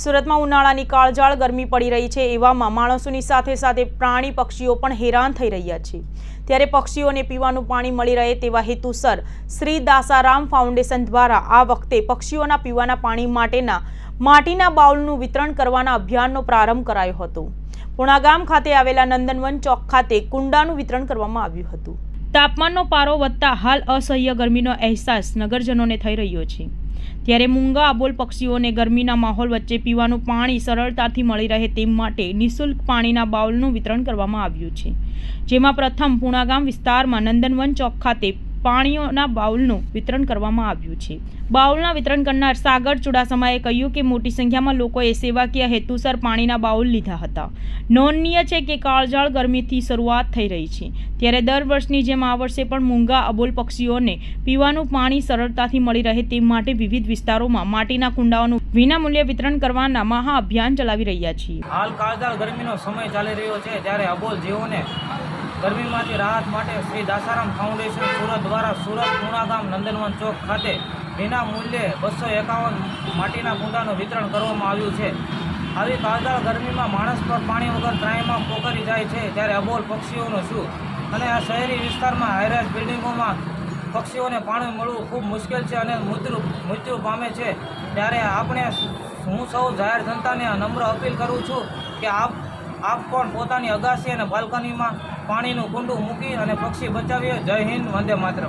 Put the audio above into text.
સુરતમાં ઉનાળાની કાળજાળ ગરમી પડી રહી છે એવામાં માણસોની સાથે સાથે પ્રાણી પક્ષીઓ પણ હેરાન થઈ રહ્યા છે. ત્યારે પક્ષીઓને પીવાનું પાણી મળી રહે તેવા હેતુસર શ્રી દાસારામ ફાઉન્ડેશન દ્વારા આ વખતે પક્ષીઓના પીવાના પાણી માટેના માટીના બાઉલનું વિતરણ કરવાના અભિયાનનો પ્રારંભ કરાયો હતો. પુણાગામ ખાતે આવેલા નંદનવન ચોક ખાતે કુંડાનું વિતરણ કરવામાં આવ્યું હતું. તાપમાનનો પારો વધતા હાલ અસહ્ય ગરમીનો અહેસાસ નગરજનોને થઈ રહ્યો છે. ત્યારે મૂંગા અબોલ પક્ષીઓને ગરમીના માહોલ વચ્ચે પીવાનું પાણી સરળતાથી મળી રહે તેમ માટે નિઃશુલ્ક પાણીના બાઉલનું વિતરણ કરવામાં આવ્યું છે. જેમાં પ્રથમ પુણાગામ વિસ્તારમાં નંદનવન ચોક ખાતે પાણીઓના બાઉલનું વિતરણ કરવામાં આવ્યું છે. બાઉલના વિતરણ કરનાર સાગર ચુડાસમાએ કહ્યું કે મોટી સંખ્યામાં લોકોએ સેવાકીય હેતુસર પાણીના બાઉલ લીધા હતા. નોંધનીય છે કે કાળજાળ ગરમીથી શરૂઆત થઈ રહી છે. ત્યારે દર વર્ષની જેમ આ વર્ષે પણ મૂંગા અબોલ પક્ષીઓને પીવાનું પાણી સરળતાથી મળી રહે તે માટે વિવિધ વિસ્તારોમાં માટીના કુંડાઓનું વિનામૂલ્યે વિતરણ કરવાના મહા અભિયાન ચલાવી રહ્યા છીએ. હાલ કાળજાળ ગરમીનો સમય ચાલી રહ્યો છે, ત્યારે અબોલ જીવોને ગરમીમાંથી રાહત માટે શ્રી દાસારામ ફાઉન્ડેશન સુરત દ્વારા સુરત પૂર્ણાગામ નંદનવન ચોક ખાતે વિના મૂલ્યે બસો એકાવન માટીના કુંડાનું વિતરણ કરવામાં આવ્યું છે. આવી કાળજાળ ગરમીમાં માણસ પર પાણી વગર ત્રાહીમાં પોકરી જાય છે ત્યારે અબોલ પક્ષીઓનું શું? અને આ શહેરી વિસ્તારમાં હાઈરાઇઝ બિલ્ડિંગોમાં પક્ષીઓને પાણી મળવું ખૂબ મુશ્કેલ છે અને મૃત્યુ મૃત્યુ પામે છે. ત્યારે આપણે હું સૌ જાહેર જનતાને નમ્ર અપીલ કરું છું કે આપ આપ પણ પોતાની અગાસી અને બાલ્કનીમાં પાણીનું કુંડું મૂકી અને પક્ષી બચાવીએ જય હિન્દ વંદે માતરમ.